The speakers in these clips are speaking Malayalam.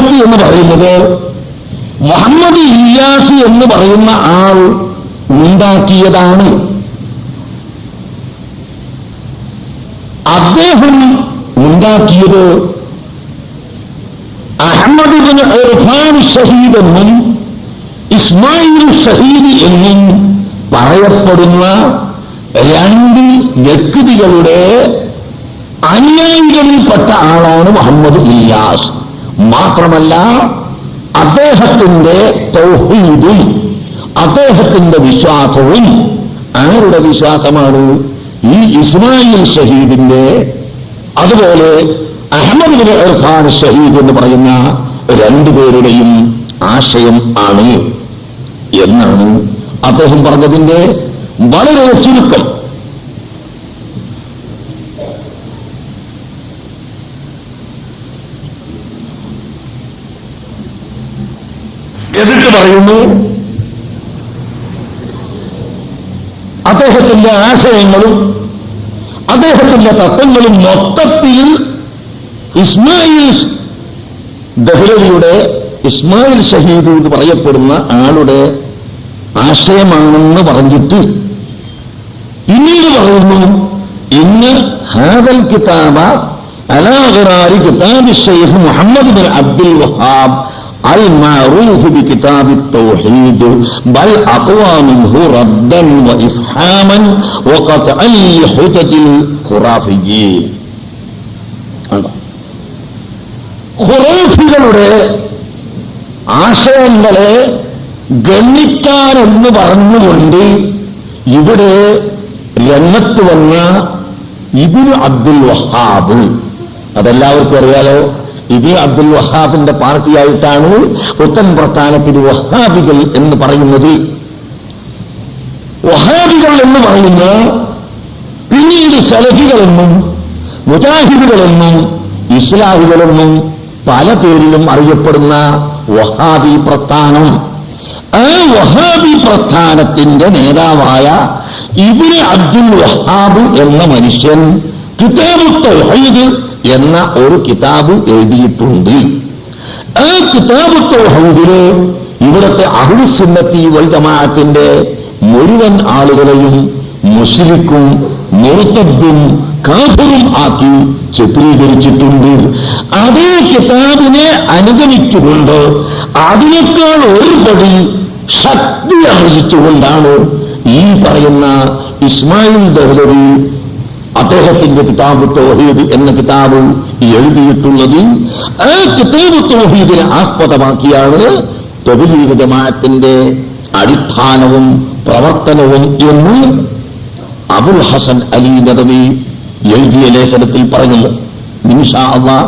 റിവായത്ത് എന്ന് പറയുന്നത് മുഹമ്മദ് ഇയാസി എന്ന് പറയുന്ന ആൾ ഉണ്ടാക്കിയതാണ്. അദ്ദേഹം ഉണ്ടാക്കിയത് അഹമ്മദ് ബിൻ ഇർഫാൻ ഷഹീദ് എന്നും ഇസ്മായിൽ ഷഹീദ് എന്നും പറയപ്പെടുന്ന രണ്ട് വ്യക്തികളുടെ അനുയായികളിൽപ്പെട്ട ആളാണ് മുഹമ്മദ് ഇല്ലാസ് മാത്രമല്ല അദ്ദേഹത്തിന്റെ തൗഹീദിൽ അദ്ദേഹത്തിന്റെ വിശ്വാസവും ആരുടെ വിശ്വാസമാണ്? ഈ ഇസ്മായിൽ ഷഹീദിന്റെ അതുപോലെ അഹമ്മദ് ബിൻ ഇർഫാൻ ഷഹീദ് എന്ന് പറയുന്ന രണ്ടുപേരുടെയും ആശയം ആണ്. എന്നാണ് അദ്ദേഹം പറഞ്ഞതിന്റെ വളരെ ചുരുക്കം എന്നിട്ട് പറയുന്നു അദ്ദേഹത്തിന്റെ ആശയങ്ങളും അദ്ദേഹത്തിന്റെ തത്വങ്ങളും മൊത്തത്തിൽ ഇസ്മായിൽ ദഹ്ലവിയുടെ ഇസ്മായിൽ ഷഹീദ് എന്ന് പറയപ്പെടുന്ന ആളുടെ ആശയമാണെന്ന് പറഞ്ഞിട്ട് പിന്നീട് പറയുന്നു ഇന്ന് ഹാദൽ കിതാബ അലാഗറാരി കിതാബ് Sheikh Muhammad bin Abdul Wahhab المعروف بكتاب التوحيد بل أقوى منه ردا وإفحاما وقطعا لحجج الخرافيين ഖുറേഫികളുടെ ആശയങ്ങളെ ഗണ്ണിക്കാരെന്ന് പറഞ്ഞുകൊണ്ട് ഇവിടെ രംഗത്ത് വന്ന ഇബിന് അബ്ദുൽ വഹാബ് അതെല്ലാവർക്കും അറിയാലോ ഇബിൻ അബ്ദുൽ വഹാബിന്റെ പാർട്ടിയായിട്ടാണ് പുത്തൻ പ്രസ്ഥാനത്തിൽ വഹാബികൾ എന്ന് പറയുന്നത്. വഹാബികൾ എന്ന് പറയുന്ന പിന്നീട് സലഹികളെന്നും മുജാഹിദുകളെന്നും ഇസ്ലാഹികളെന്നും പല പേരിലും അറിയപ്പെടുന്ന വഹാബി പ്രസ്ഥാനം. ആ വഹാബി പ്രസ്ഥാനത്തിന്റെ നേതാവായ ഇബിന് അബ്ദുൽ വഹാബ് എന്ന മനുഷ്യൻ കിതാബ് തൗഹീദ് എന്ന ഒരു കിതാബ് എഴുതിയിട്ടുണ്ട്. ആ കിതാബ് തൗഹീദിൽ ഇവിടുത്തെ അഹുസുന്നത്തി വൽ ജമാഅത്തിന്റെ മുഴുവൻ ആളുകളെയും മുസ്ലിക്കും മുറുത്തബ്ദും കാഫറും ആക്കി ചിത്രീകരിച്ചിട്ടുണ്ട്. അതേ കിതാബിനെ അനുഗമിച്ചുകൊണ്ട് അതിനേക്കാൾ ഒരുപടി ശക്തി ആർജിച്ചുകൊണ്ടാണ് ഈ പറയുന്ന ഇസ്മായിൽ ദഹ്ലവി അദ്ദേഹത്തിന്റെ കിതാബ് തോഹീദ് എന്ന കിതാബ് എഴുതിയിട്ടുള്ളത്. ആ കിതാബ് തോഹീദിനെ ആസ്പദമാക്കിയാണ് തൊബിലീഗ് ജമാഅത്തിന്റെ അടിസ്ഥാനവും പ്രവർത്തനവും എന്ന് അബുൽ ഹസൻ അലി നദവി എഴുതിയ ലേഖനത്തിൽ പറഞ്ഞത്. നിമിഷാ അള്ളാ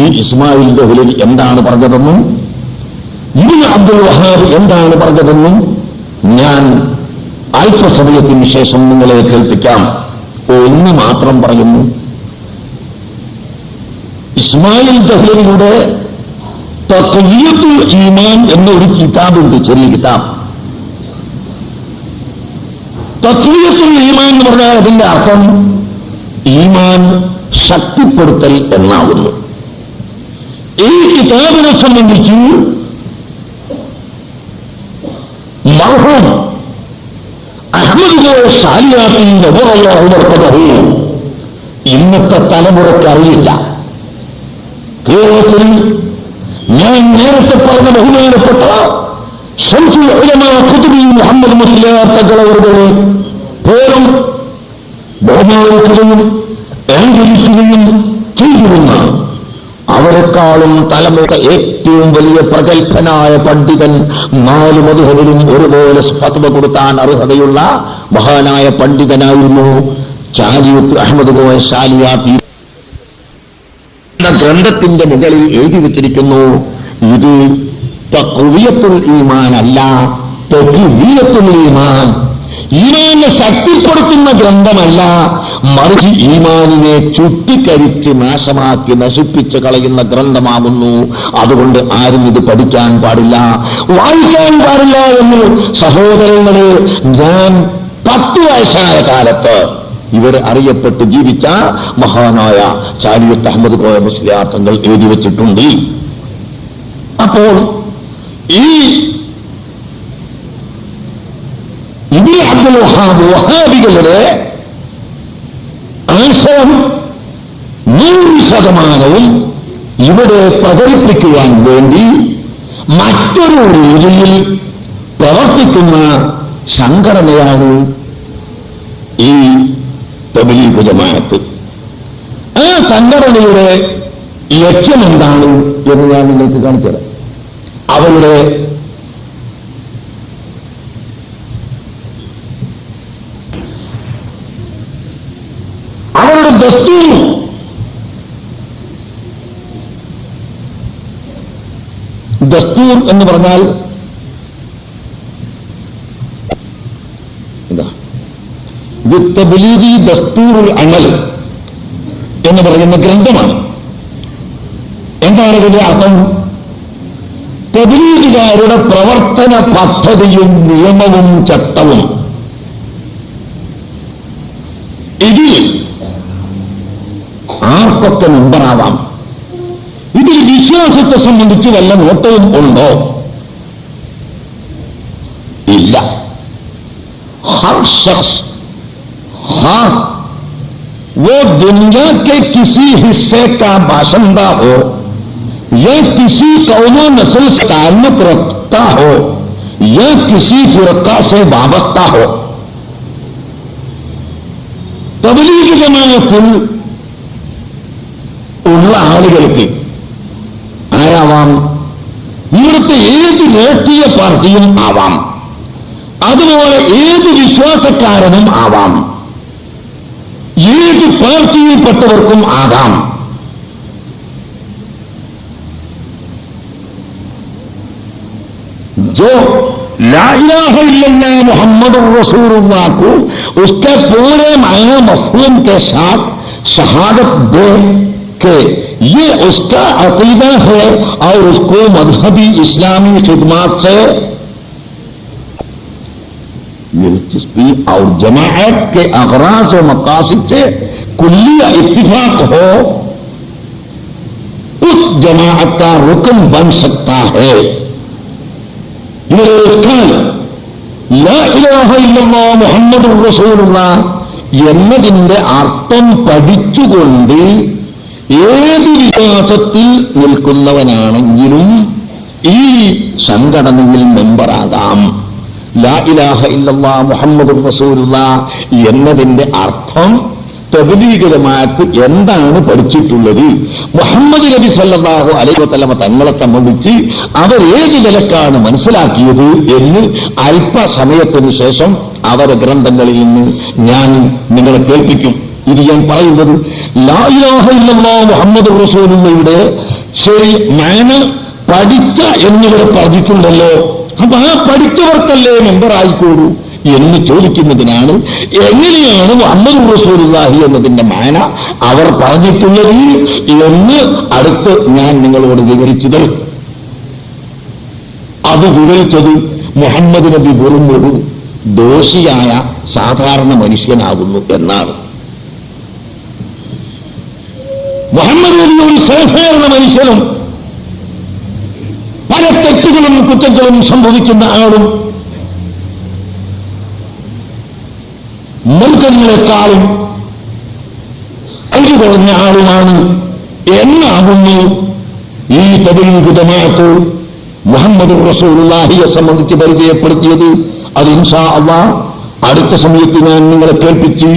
ഈ ഇസ്മായിൽ ദഹുലിൽ എന്താണ് പറഞ്ഞതെന്നും ഇബിന് അബ്ദുൽ വഹാബ് എന്താണ് പറഞ്ഞതെന്നും ഞാൻ അല്പസമയത്തിന് ശേഷം നിങ്ങളെ കേൾപ്പിക്കാം. ഒന്ന് മാത്രം പറയുന്നു. ഇസ്മായിൽ തത്വീയത്തുൽ ഈമാൻ എന്ന ഒരു കിതാബുണ്ട് ചെറിയ കിതാബ്. തത്വീയത്തുൽ ഈമാൻ എന്ന് പറഞ്ഞാൽ അതിന്റെ അർത്ഥം ഈമാൻ ശക്തിപ്പെടുത്തൽ എന്നാകുന്നു. ഈ കിതാബിനെ സംബന്ധിച്ച് മർഹൂം അഹമ്മദ് കോയ സാലിയാത്തി നബുറല്ലാഹു ഇന്നത്തെ തലമുറയ്ക്ക് അറിയില്ല. കേരളത്തിൽ ഞാൻ നേരത്തെ പറഞ്ഞ ബഹുമാനപ്പെട്ട മുഹമ്മദ് മുസ്ലിയാർ തങ്ങളവരുടെ പേരും ബഹുമാനിക്കുകയും അംഗീകരിക്കുകയും ചെയ്തിരുന്ന അവരെക്കാളും തലമുറ ഏറ്റവും വലിയ പ്രഗത്ഭനായ പണ്ഡിതൻ നാല് മധുഹരിലും ഒരുപോലെ ഫത്വ കൊടുത്താൻ അർഹതയുള്ള മഹാനായ പണ്ഡിതനായിരുന്നു ചാലിയത്ത് അഹമ്മദ് ഗോയ ശാലിയാത്തി ഗ്രന്ഥത്തിന്റെ മുകളിൽ എഴുതി വെച്ചിരിക്കുന്നു ഇത് ഈമാൻ അല്ല ഈമാൻ. ഈമാനെ ശക്തിപ്പെടുത്തുന്ന ഗ്രന്ഥമല്ല. മറിച്ച് ഈമാനിനെ ചുട്ടിക്കരിച്ച് നാശമാക്കി നശിപ്പിച്ച് കളയുന്ന ഗ്രന്ഥമാകുന്നു. അതുകൊണ്ട് ആരും ഇത് പഠിക്കാൻ പാടില്ല. വായിക്കാൻ പാടില്ല എന്ന് സഹോദരങ്ങളെ ഞാൻ പത്ത് വയസ്സായ കാലത്ത് ഇവിടെ അറിയപ്പെട്ട് ജീവിച്ച മഹാനായ ചാരിയത്ത് അഹമ്മദ് കോയ മുസ്ലിയാർത്ഥങ്ങൾ എഴുതി വെച്ചിട്ടുണ്ട്. അപ്പോൾ ഈ വഹാബ് വഹാബികളുടെ ആശയം നൂറ് ശതമാനവും ഇവിടെ പ്രചരിപ്പിക്കുവാൻ വേണ്ടി മറ്റൊരു രീതിയിൽ പ്രവർത്തിക്കുന്ന സംഘടനയാണ് ഈ തബലീഗ് ജമാഅത്ത്. ആ സംഘടനയുടെ ലക്ഷ്യമെന്താണ് എന്ന് ഞാൻ നിങ്ങൾക്ക് കാണിച്ചു തരാം അവരുടെ അവരുടെ ദസ്തൂർ ദസ്തൂർ എന്ന് പറഞ്ഞാൽ എന്താ? അമൽ എന്ന് പറയുന്ന ഗ്രന്ഥമാണ്. എന്താണ് ഇതിന്റെ അർത്ഥം? തബലീഗുകാരുടെ പ്രവർത്തന പദ്ധതിയും നിയമവും ചട്ടവും. ഇതിൽ ആർക്കൊക്കെ മെമ്പറാവാം? ഇതിൽ വിശ്വാസത്തെ സംബന്ധിച്ച് വല്ല നോട്ടവും ഉണ്ടോ? ഇല്ല. دنیا کے کسی حصے کا باشندہ ہو یا کسی قوم و نسل سے تعلق رکھتا ہو یا کسی فرقہ سے وابستہ ہو تبلیغ جماعت ഉള്ള کے ആവാം ഇവിടുത്തെ ഏത് രാഷ്ട്രീയ പാർട്ടിയും ആവാം അതുപോലെ ഏത് വിശ്വാസക്കാരനും ആവാം ഏത് പാർട്ടിയിൽപ്പെട്ടവർക്കും ആകാം ജോ محمد الرسول اللہ کو اس کے پورے معنی مفہوم کے ساتھ شہادت دے کے یہ اس کا عقیدہ ہے اور اس کو مذہبی اسلامی خدمات سے یہ اور جماعت کے اغراض و مقاصد سے کلی اتفاق ہو، اس جماعت کا رکن بن سکتا ہے۔ لیکن لا الہ الا اللہ محمد الرسول اللہ എന്നതിൻ്റെ അർത്ഥം പഠിച്ചുകൊണ്ട് ഏത് വിശ്വാസത്തിൽ നിൽക്കുന്നവനാണെങ്കിലും ഈ സംഘടനയിൽ മെമ്പറാകാം. ലാ ഇലാഹ ഇല്ലല്ലാ മുഹമ്മദ് റസൂലുള്ള എന്നതിന്റെ അർത്ഥം തബലീഗരമായിട്ട് എന്താണ് പഠിച്ചിട്ടുള്ളത്? മുഹമ്മദ് നബി സല്ലല്ലാഹു അലൈഹി വസല്ലമ തങ്ങളെ സംബന്ധിച്ച് അവർ ഏത് നിലക്കാണ് മനസ്സിലാക്കിയത് എന്ന് അല്പസമയത്തിന് ശേഷം അവരെ ഗ്രന്ഥങ്ങളിൽ നിന്ന് ഞാൻ നിങ്ങളെ കേൾപ്പിക്കും. ഇത് ഞാൻ പറയുന്നത് മുഹമ്മദ് റസൂലുള്ളയുടെ ശരി മാന പഠിച്ച എന്നിവിടെ പറഞ്ഞിട്ടുണ്ടല്ലോ. അപ്പൊ ആ പഠിച്ചവർക്കല്ലേ മെമ്പറായിക്കോളൂ എന്ന് ചോദിക്കുന്നതിനാണ് എങ്ങനെയാണ് മുഹമ്മദ് റസൂലുള്ളാഹി എന്നതിന്റെ മാന അവർ പറഞ്ഞിട്ടുള്ളത് എന്ന് അടുത്ത് ഞാൻ നിങ്ങളോട് വിവരിച്ചത്. അത് വിവരിച്ചത് മുഹമ്മദ് നബി വെറും ഒരു ദോഷിയായ സാധാരണ മനുഷ്യനാകുന്നു എന്നാണ്. മുഹമ്മദ് നബി ഒരു മനുഷ്യനും പല തെറ്റുകളും കുറ്റങ്ങളും സംഭവിക്കുന്ന ആളും മൃഗങ്ങളെക്കാളും കഴിവ് കുറഞ്ഞ ആളുമാണ് എന്നാകുന്നു ഈ ജമാഅത്ത് മുഹമ്മദ് റസൂലുള്ളാഹിയെ സംബന്ധിച്ച് പരിചയപ്പെടുത്തിയത്. അത് ഇൻഷാ അള്ളാ അടുത്ത സമയത്ത് ഞാൻ നിങ്ങളെ കേൾപ്പിച്ച്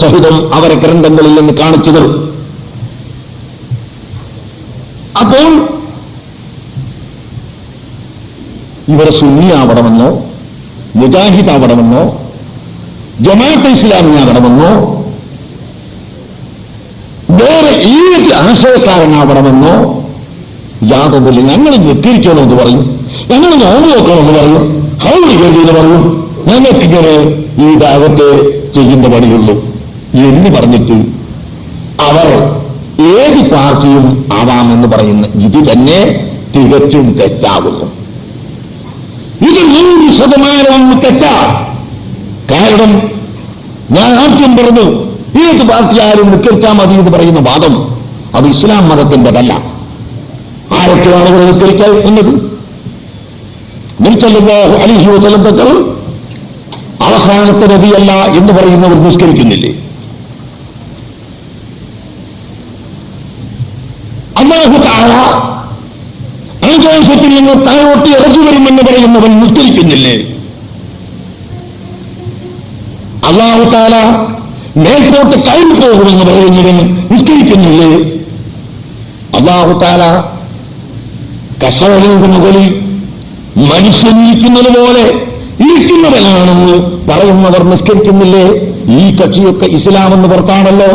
സഹിതം അവരെ ഗ്രന്ഥങ്ങളിൽ നിന്ന് കാണിച്ചത്. അപ്പോൾ ഇവരെ സുന്നിയാവണമെന്നോ മുജാഹിദാവണമെന്നോ ജമാഅത്ത് ഇസ്ലാമിയാകണമെന്നോ വേറെ ഏത് ആശയക്കാരനാവണമെന്നോ യാതൊന്നുമില്ല ഞങ്ങൾ നിസ്കരിക്കണമെന്ന് പറയും. ഞങ്ങൾ നോമ്പ് നോക്കണമെന്ന് പറയും. ഹൗളി എന്ന് പറയും. ഞങ്ങൾക്കിങ്ങനെ ഈ ഭാഗത്തെ ചെയ്യുന്ന പണിയുള്ളൂ എന്ന് പറഞ്ഞിട്ട് അവർ ഏത് പാർട്ടിയും ആവാമെന്ന് പറയുന്ന ഇത് തന്നെ തികച്ചും തെറ്റാകുന്നു. ഇത് നൂറ് ശതമാനവും തെറ്റാ. കാരണം ഞാൻ ആദ്യം പറഞ്ഞു ഏത് പാർട്ടിയാലും നിൽക്കാൻ മതി എന്ന് പറയുന്ന വാദം അത് ഇസ്ലാം മതത്തിന്റെതല്ല. ആരൊക്കെയാണ് ഇവിടെ നിസ്കരിക്കാൻ എന്നത് നിർത്തല്ലാഹു അലിഹി അവസാനത്തെ നബിയല്ല എന്ന് പറയുന്നവർ നിസ്കരിക്കുന്നില്ലേ? അള്ളാഹു താഴ ആകാശത്തിൽ നിന്ന് താഴോട്ട് ഇറങ്ങി വരുമെന്ന് പറയുന്നവൻ നിസ്കരിക്കുന്നില്ലേ അള്ളാഹു താല മേൽപോട്ട് കയറി പോകുമെന്ന് പറയുന്നവൻ നിസ്കരിക്കുന്നില്ലേ? അള്ളാഹു താല കസവലിന്റെ മുകളിൽ മനുഷ്യനിരിക്കുന്നത് പോലെ ഇരിക്കുന്നവനാണെന്ന് പറയുന്നവർ നിസ്കരിക്കുന്നില്ലേ? ഈ കക്ഷിയൊക്കെ ഇസ്ലാമെന്ന് പുറത്താണല്ലോ.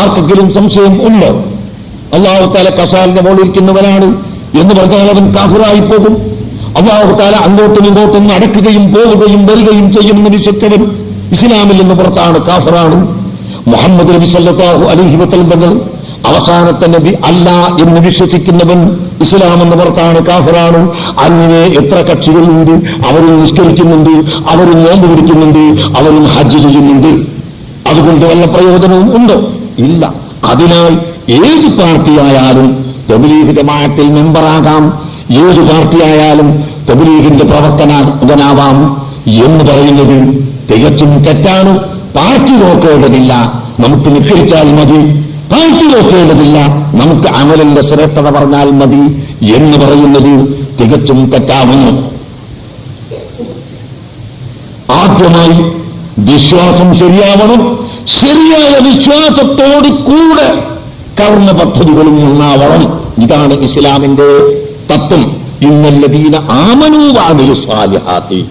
ആർക്കെങ്കിലും സംശയം ഉണ്ടോ? അള്ളാഹു താല കസാലിന്റെ മുകളിൽ ഇരിക്കുന്നവനാണ് എന്ന് പറഞ്ഞാൽ അവൻ കാഹുറായി പോകും അള്ളാഹുത്താല അങ്ങോട്ടും ഇങ്ങോട്ടും നടക്കുകയും പോവുകയും വരികയും ചെയ്യുമെന്ന് വിശ്വസിച്ചവൻ ഇസ്ലാമിൽ നിന്ന് പുറത്താണ് കാഫറാണ്. മുഹമ്മദ് നബി സല്ലല്ലാഹു അലൈഹി അവസാനത്തെ നബി അല്ല എന്ന് വിശ്വസിക്കുന്നവൻ ഇസ്ലാം എന്ന പുറത്താണ് കാഫറാണ്. അങ്ങനെ എത്ര കക്ഷികളുണ്ട് അവരും നിഷ്കരിക്കുന്നുണ്ട് അവരും നോമ്പ് പിടിക്കുന്നുണ്ട് അവരും ഹജ്ജ് ചെയ്യുന്നുണ്ട്. അതുകൊണ്ട് വല്ല പ്രയോജനവും ഉണ്ടോ? ഇല്ല. അതിനാൽ ഏത് പാർട്ടിയായാലും തബലീഗ് ജമാഅത്തിൽ മെമ്പറാകാം. ഏത് പാർട്ടിയായാലും തബലീഗിന്റെ പ്രവർത്തനാകാം എന്ന് പറയുന്നത് തികച്ചും തെറ്റാണ്. പാർട്ടി നോക്കേണ്ടതില്ല. നമുക്ക് നിസ്കരിച്ചാൽ മതി. പാർട്ടി നോക്കേണ്ടതില്ല. നമുക്ക് അമലിന്റെ ശ്രേഷ്ഠത പറഞ്ഞാൽ മതി എന്ന് പറയുന്നത് തികച്ചും തെറ്റാവുന്നു ആദ്യമായി വിശ്വാസം ശരിയാവണം. ശരിയായ വിശ്വാസത്തോട് കൂടെ കർമ്മ പദ്ധതികളും ഒന്നാവണം ഇതാണ് ഇസ്ലാമിന്റെ തത്വം. ഇന്നല്ലതീന ആമനൂവാണിരു സ്വാലിഹാത്തി.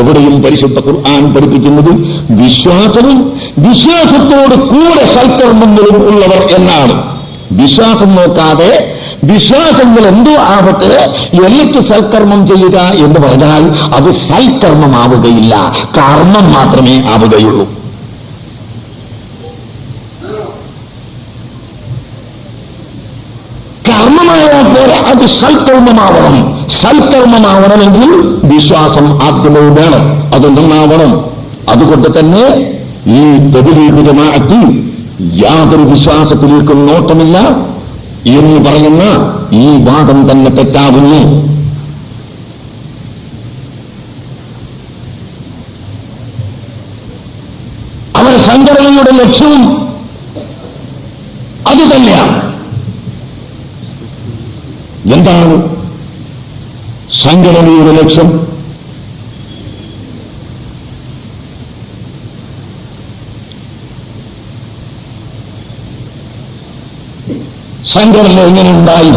എവിടെയും പരിശുദ്ധ ഖുർആൻ പഠിപ്പിക്കുന്നത് വിശ്വാസവും വിശ്വാസത്തോട് കൂടെ സൽക്കർമ്മങ്ങളും ഉള്ളവർ എന്നാണ്. വിശ്വാസം നോക്കാതെ വിശ്വാസങ്ങൾ എന്തോ ആവട്ടെ എന്നിട്ട് സൽക്കർമ്മം ചെയ്യുക എന്ന് പറഞ്ഞാൽ അത് സൽക്കർമ്മമാവുകയില്ല. കർമ്മം മാത്രമേ ആവുകയുള്ളൂ. പോലെ അത് സൽക്കർമ്മമാവണം. സൽക്കർമ്മമാവണമെങ്കിൽ വിശ്വാസം ആദ്യമേ വേണം. അത് നന്നാവണം. അതുകൊണ്ട് തന്നെ ഈ ജമാഅത്ത് യാതൊരു വിശ്വാസത്തിലേക്കും നോട്ടമില്ല എന്ന് പറയുന്ന ഈ വാദം തന്നെ തെറ്റാകുന്നു. അവർ സംഘടനയുടെ ലക്ഷ്യവും അത് തന്നെയാണ് എന്താണ് സംഘടനയുടെ ലക്ഷ്യം? സംഘടന എങ്ങനെ ഉണ്ടായി?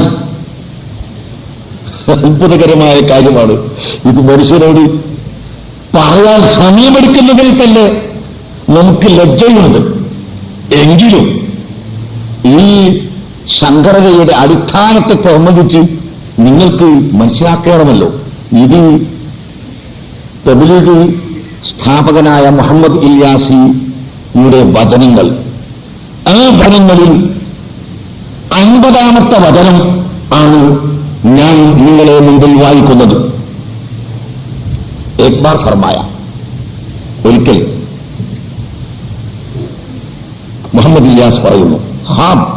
അത്ഭുതകരമായ കാര്യമാണ്. ഇത് മനുഷ്യരോട് പറയാൻ സമയമെടുക്കുന്നതിൽ തന്നെ നമുക്ക് ലജ്ജയുണ്ട്. എങ്കിലും ഈ സംഘടനയുടെ അടിസ്ഥാനത്തെ സംബന്ധിച്ച് നിങ്ങൾക്ക് മനസ്സിലാക്കണമല്ലോ. ഇത് തബ്ലീഗ് സ്ഥാപകനായ മുഹമ്മദ് ഇല്യാസിയുടെ വചനങ്ങൾ. ആ വചനങ്ങളിൽ അൻപതാമത്തെ വചനം ആണ് ഞാൻ നിങ്ങളെ മുമ്പിൽ വായിക്കുന്നത്. എക്ബാർ ഫർമായ ഒരിക്കൽ മുഹമ്മദ് ഇല്ലാസ് പറയുന്നു ഹാം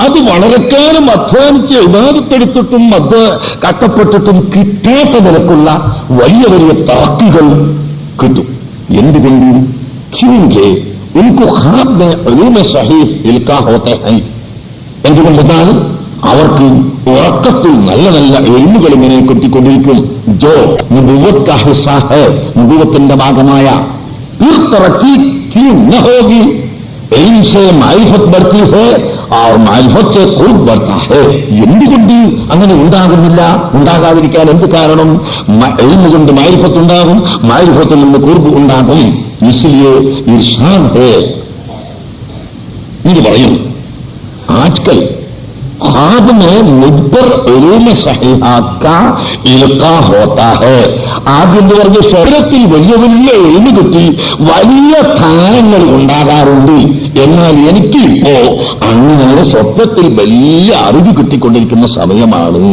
അത് വളരെക്കാലം അധ്വാനിച്ച് വിവാദത്തെടുത്തിട്ടും അത് കട്ടപ്പെട്ടിട്ടും കിട്ടാത്ത നിലക്കുള്ള വലിയ വലിയ താക്കുകൾ കിട്ടും. എന്ത് വേണ്ടിയും? ഉनको എന്തുകൊണ്ടെന്നാൽ അവർക്ക് ഉറക്കത്തിൽ നല്ല നല്ല എഴുന്നുകൾ ഇങ്ങനെ കിട്ടിക്കൊണ്ടിരിക്കും. ഭാഗമായ. തീർത്തിറക്കി ക്യൂ നഹോഗി न होगी इनसे मारिफत बढ़ती है और मारिफत से कुर्ब बढ़ता है എന്തുകൊണ്ട് അങ്ങനെ ഉണ്ടാകുന്നില്ല ഉണ്ടാകാതിരിക്കാൻ എന്ത് കാരണം എഴുന്നു കൊണ്ട് മാരിഫത്ത് ഉണ്ടാകും മാരിഫത്തിൽ നിന്ന് കുർബ് ഉണ്ടാകും इसलिए इरशाद है ഇത് പറയുന്നു ആജ്കൽ ख्वाब में मुझ पर उलूम सहीहा का इल्का होता है ആദ്യം പറഞ്ഞ സ്വരത്തിൽ വലിയ വലിയ എഴുതി കിട്ടി വലിയ സ്ഥാനങ്ങൾ ഉണ്ടാകാറുണ്ട് എന്നാൽ എനിക്ക് ഇപ്പോ അങ്ങനെ സ്വപ്നത്തിൽ വലിയ അറിവ് കിട്ടിക്കൊണ്ടിരിക്കുന്ന സമയമാണ്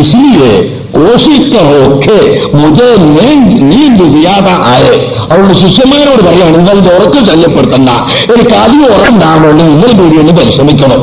इसलिए कोशिश करो कि मुझे नींद नींद ज्यादा आए അവളുടെ ശിഷ്യന്മാരോട് പറയാണ് നിങ്ങളുടെ ഉറക്കം ശല്യപ്പെടുത്തണ്ട എനിക്ക് അധികം ഉറണ്ടാൻ വേണ്ടി നിങ്ങൾ കൂടി ഒന്ന് പരിശ്രമിക്കണം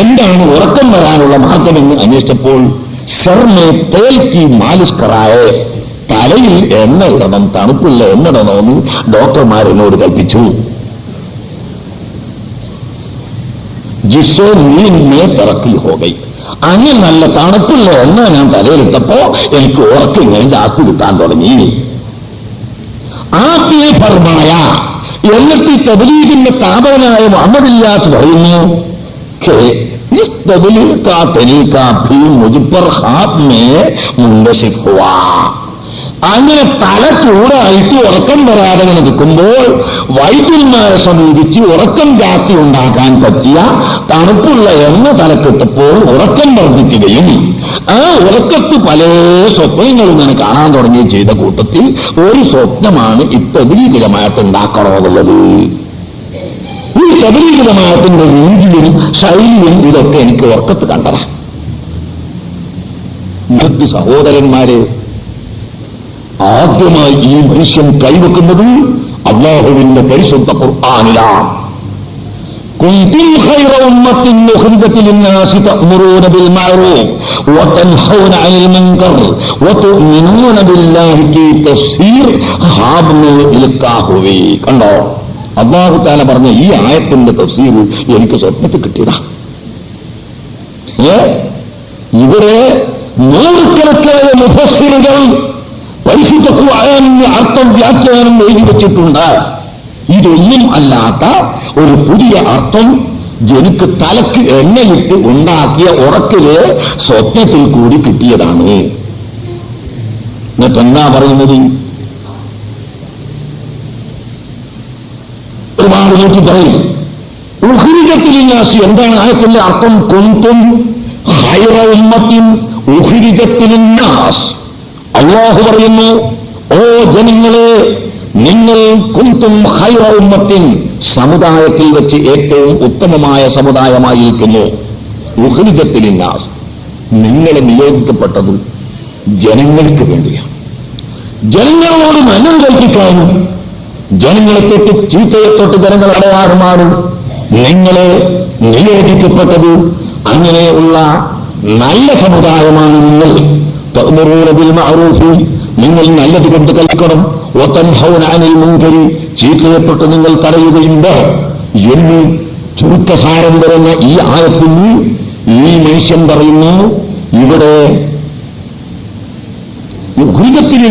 എന്താണ് ഉറക്കം വരാനുള്ള മാർഗമെന്ന് അന്വേഷിച്ചപ്പോൾ തലയിൽ എണ്ണ ഇടണം തണുപ്പുള്ള എണ്ണ ഇടണമെന്ന് ഡോക്ടർമാർ എന്നോട് കൽപ്പിച്ചു. ജിസോ നീന്മേ തിറക്കിൽ ഹോകൈ അങ്ങനെ നല്ല തണുപ്പുള്ള എണ്ണ ഞാൻ തലയിലിട്ടപ്പോ എനിക്ക് ഉറക്കം ഇങ്ങനെ ജാസ്തി കിട്ടാൻ തുടങ്ങി. ആത്മീയ ഫർമായ എന്നിട്ട് ഈ തബലീഗിന്റെ താപകനായ മുഹമ്മദില്ലാസ് പറയുന്നു कि इस तबलीग का तरीका भी मुझ पर हाथ में मुंडसिफ हुआ അങ്ങനെ തല ചൂടായിട്ട് ഉറക്കം വരാതെ ഇങ്ങനെ നിൽക്കുമ്പോൾ വൈദ്യന്മാരെ സമീപിച്ച് ഉറക്കം ജാത്തി ഉണ്ടാക്കാൻ പറ്റിയ തണുപ്പുള്ള എണ്ണ തലക്കിട്ടപ്പോൾ ഉറക്കം വർദ്ധിക്കുകയും ആ ഉറക്കത്ത് പല സ്വപ്നങ്ങളും ഇങ്ങനെ കാണാൻ തുടങ്ങുകയും ചെയ്ത കൂട്ടത്തിൽ ഒരു സ്വപ്നമാണ് ഇത്തബിലീകരമായിട്ട് ഉണ്ടാക്കണമെന്നുള്ളത് ഒരു ശബരീകൃതമായത്തിന്റെ രീതിയും ശൈലിയും ഇതൊക്കെ എനിക്ക് ഉറക്കത്ത് കണ്ടതാണ് മൃദു സഹോദരന്മാരെ ആദ്യമായി ഈ മനുഷ്യൻ കൈവെക്കുന്നത് അള്ളാഹുവിന്റെ പരിശുദ്ധ ഖുർആാനിലാണ്. കണ്ടോ? അള്ളാഹു താല പറഞ്ഞ ഈ ആയത്തിന്റെ തഫ്സീർ എനിക്ക് സ്വപ്നത്തിൽ കിട്ടിയതാ. ഇവിടെ നൂറുകണക്കായ മുഫസ്സിലുകൾ പരിശുദ്ധ ഖുർആനിന്റെ അർത്ഥം വ്യാഖ്യാനം എഴുതി വെച്ചിട്ടുണ്ട്. ഇതൊന്നും അല്ലാത്ത ഒരു പുതിയ അർത്ഥം ജനിക്ക് തലക്ക് എണ്ണയിട്ട് ഉണ്ടാക്കിയ ഉറക്കിൽ സ്വപ്നത്തിൽ കൂടി കിട്ടിയതാണ്. എന്നിട്ട് എന്താ പറയുന്നത്? ഒരുപാട് നോക്കി പറയും എന്താണ് ആയത്തിന്റെ അർത്ഥം? കൊന്തും ഉമ്മത്തിൻ അള്ളാഹു പറയുന്നു ഓ ജനങ്ങളെ നിങ്ങൾ കുന്തും ഹൈറ ഉമ്മത്തിൻ സമുദായത്തിൽ വെച്ച് ഏറ്റവും ഉത്തമമായ സമുദായമായിരിക്കുന്നു. ഉഹരിജത്തിലിന്നാസ് നിങ്ങളെ നിയോഗിക്കപ്പെട്ടത് ജനങ്ങൾക്ക് വേണ്ടിയാണ്. ജനങ്ങളോട് നന്മ കൽപ്പിക്കാനും ജനങ്ങളെ തൊട്ട് ചീത്തയെ തൊട്ട് ജനങ്ങൾ അടയാറുമാണ് നിങ്ങളെ നിവേദിക്കപ്പെട്ടത് അങ്ങനെയുള്ള നല്ല സമുദായമാണ് നിങ്ങൾ. നിങ്ങൾ നല്ലത് കൊണ്ട് കളിക്കണം. ഒത്തൻ ഹൗനാനിൽ മുൻകരി. ചീത്തയെ തൊട്ട് നിങ്ങൾ തടയുകയുണ്ട്. എന്ന് ചുരുക്കസാരം വരുന്ന ഈ ആയത്തിൽ ഈ മനുഷ്യൻ പറയുന്നു ഇവിടെ ഹൃദത്തിൽ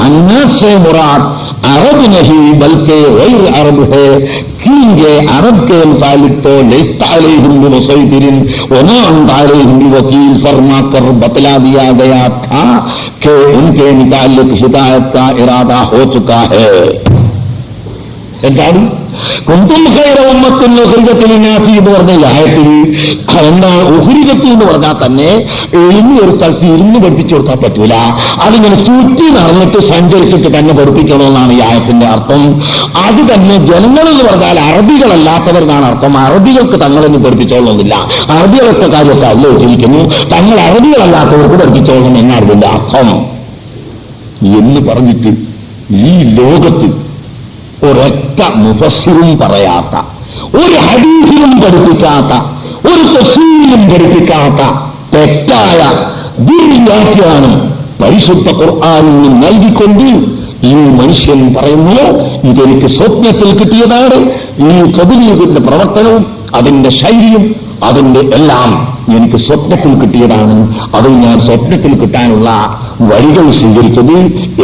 അന്നാസ് മുറാദ് عرب نہیں، بلکہ غیر عرب ہے۔ کیونکہ عرب کے متعلق تو لست علیہم بمسیطر وما انت علیہم بوکیل، فرما کر بتلا دیا گیا تھا کہ ان کے متعلق ہدایت کا ارادہ ہو چکا ہے۔ گاڑی؟ കുന്തും ഖൈറ ഉമ്മത്തുൻ ഉഖ്രിജത്തിൽ നാസി എന്ന് പറഞ്ഞ ലായത്തിൽ ആയത്തിൽ എന്താണ് ഉഹ്രിജത്ത് എന്ന് പറഞ്ഞാൽ തന്നെ എഴുന്നു ഒരു സ്ഥലത്ത് ഇരുന്ന് പഠിപ്പിച്ചു കൊടുത്താൽ പറ്റൂല. അതിങ്ങനെ ചുറ്റി നടന്നിട്ട് സഞ്ചരിച്ചിട്ട് തന്നെ പഠിപ്പിക്കണമെന്നാണ് ഈ ആയത്തിന്റെ അർത്ഥം. അത് തന്നെ ജനങ്ങൾ എന്ന് പറഞ്ഞാൽ അറബികളല്ലാത്തവർ എന്നാണ് അർത്ഥം. അറബികൾക്ക് തങ്ങളൊന്നും പഠിപ്പിച്ചോളണമെന്നില്ല. അറബികളൊക്കെ കാര്യമൊക്കെ അല്ല ഉദ്ധരിക്കുന്നു. തങ്ങൾ അറബികളല്ലാത്തവർക്ക് പഠിപ്പിച്ചോളണം എന്നാണ് ഇതിന്റെ അർത്ഥം. എന്ന് പറഞ്ഞിട്ട് ഈ ലോകത്ത് ഒരൊറ്റ മുഫസ്സിലും പറയാത്ത ഒരു ഹദീസിലും പഠിപ്പിക്കാത്ത ഒരു തഫ്സീലും പഠിപ്പിക്കാത്ത തെറ്റായ ദുർവ്യാഖ്യാനം പരിശുദ്ധ ഖുർആാനിന് നൽകിക്കൊണ്ട് ഈ മനുഷ്യൻ പറയുന്നത്. ഇതെനിക്ക് സ്വപ്നത്തിൽ കിട്ടിയതാണ്. ഈ കബിലീഗിന്റെ പ്രവർത്തനവും അതിന്റെ ശൈലിയും അതിന്റെ എല്ലാം എനിക്ക് സ്വപ്നത്തിൽ കിട്ടിയതാണ്. അതും ഞാൻ സ്വപ്നത്തിൽ കിട്ടാനുള്ള വഴികൾ സ്വീകരിച്ചത്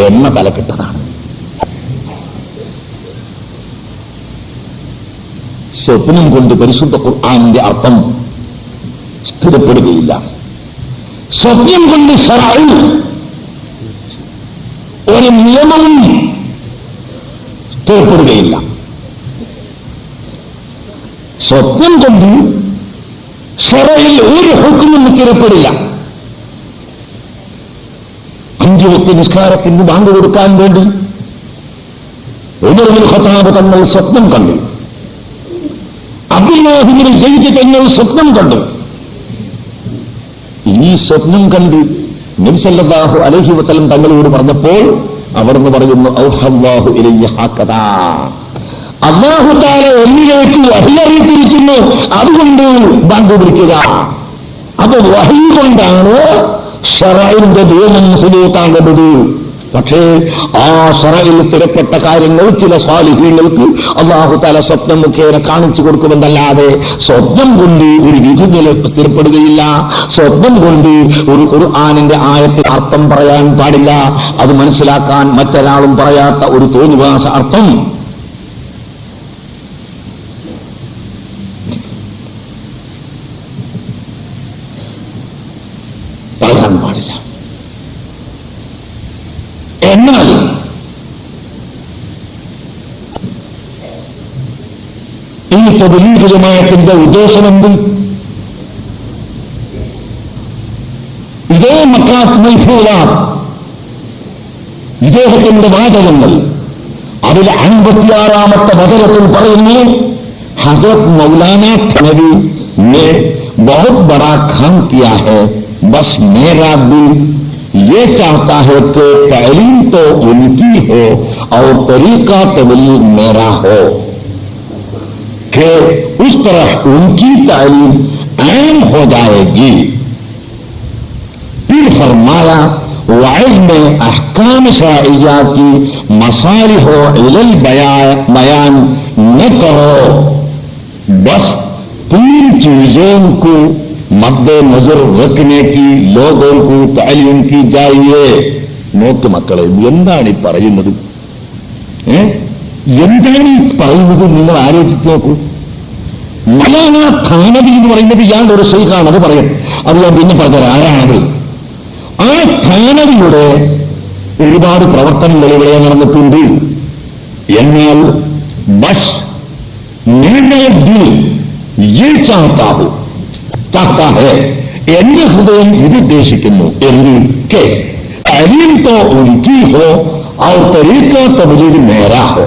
എന്ന തലക്കെട്ടതാണ്. സ്വപ്നം കൊണ്ട് പരിശുദ്ധ ഖുർആാനിന്റെ അർത്ഥം സ്ഥിരപ്പെടുകയില്ല. സ്വപ്നം കൊണ്ട് ഷറയിൽ ഒരു നിയമവും സ്ഥിരപ്പെടുകയില്ല. സ്വപ്നം കൊണ്ട് ഷറയിൽ ഒരു ഹുക്കുമും സ്ഥിരപ്പെടില്ല. അഞ്ചു വ്യക്തി നിസ്കാരത്തിന് ബാങ്ക് കൊടുക്കാൻ വേണ്ടി ഉമർബിൻ ഖത്താബ് തങ്ങൾ സ്വപ്നം കണ്ടു. അബ്ദുല്ലാഹിബിന് ചെയ്ത് തങ്ങൾ സ്വപ്നം കണ്ടു. ഈ സ്വപ്നം കണ്ട് നബ്സല്ലാഹു അലഹി വത്തലം തങ്ങളോട് പറഞ്ഞപ്പോൾ അവർന്ന് പറയുന്നു ഔഹല്ലാഹു അള്ളാഹു താല ഒന്നിലേക്ക് വഹി അറിയിച്ചിരിക്കുന്നു അതുകൊണ്ട് ബാങ്ക് പിടിക്കുക. അപ്പൊ വഹി കൊണ്ടാണ് ഷറൈന്റെ നിയമം സുലൂത്താകേണ്ടത് പക്ഷേ ആ സറയിൽ തിരപ്പെട്ട കാര്യങ്ങൾ ചില സ്വാലിഹീങ്ങൾക്ക് അള്ളാഹു താല സ്വപ്നം മുഖേന കാണിച്ചു കൊടുക്കുമെന്നല്ലാതെ സ്വപ്നം കൊണ്ട് ഒരു വിധി നില സ്ഥിരപ്പെടുകയില്ല സ്വപ്നം കൊണ്ട് ഒരു ഖുർആാനിന്റെ ആയത്തിൽ അർത്ഥം പറയാൻ പാടില്ല. അത് മനസ്സിലാക്കാൻ മറ്റൊരാളും പറയാത്ത ഒരു തോന്നിവാസ അർത്ഥം. تبلیغ جماعتinde udosonundum. ഇതേ മക്കാത്ത് ഇദ്ദേഹത്തിന്റെ വാചകങ്ങൾ അതിൽ അൻപത്തിയാറാമത്തെ വചനത്തിൽ പറയുന്നു حضرت مولانا تھنوی نے بہت بڑا کام کیا ہے۔ بس میرا دل یہ چاہتا ہے کہ تعلیم تو ان کی ہو اور طریقہ تبلیغ میرا ہو۔ کہ اس طرح ان کی تعلیم عام ہو جائے گی۔ پھر فرمایا، وعلم میں احکام شرعیہ کی مصالح و بیان نہ کرو۔ بس تین چیزوں کو مد نظر رکھنے کی، لوگوں کو تعلیم کی جائیے നോک مکڑے എന്താണ് پڑھ പറയുന്നത് مدد۔ എന്താണ് ഈ പറയുന്നത് നിങ്ങൾ ആലോചിച്ച് നോക്കൂ മലാന ഥാനവി എന്ന് പറയുന്നത് ഇയാളുടെ ഒരു ശൈഖാണ് അത് പറയും അത് ഞാൻ പിന്നെ പറഞ്ഞത് ആരാണത് ആ ഥാനവിയുടെ ഒരുപാട് പ്രവർത്തനങ്ങൾ ഇവിടെ നടന്നിട്ടുണ്ട് എന്നാൽ ബസ് मेरा दिल ये चाहता हूं चाहता है എന്റെ ഹൃദയം ഇത് ഉദ്ദേശിക്കുന്നു എന്ന് കെ അരിയും തോ ഉൽക്കി ഹോ അവർ തരീക്ക തബലീഗ് മേരാ ഹോ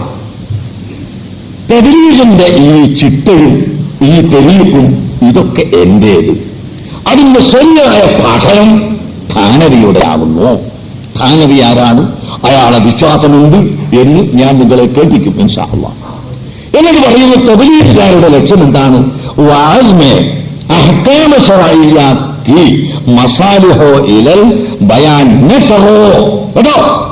തബലീഗിന്റെ ഈ ചിട്ടയും ഈ തെരീപ്പും ഇതൊക്കെ എന്റേത്. അതിന്റെ ശരിയായ പഠനം ധാനവിയുടെ ആകുന്നു. ധാനവി ആരാണ്? അയാളെ വിശ്വാസമുണ്ട് എന്ന് ഞാൻ നിങ്ങളെ കേൾപ്പിക്കും ഇൻഷാള്ള എന്നിട്ട് പറയുന്ന തബലീഗുകാരുടെ ലക്ഷ്യം എന്താണ് മസാലിഹോ ഇലൽ ബയാൻ കേട്ടോ?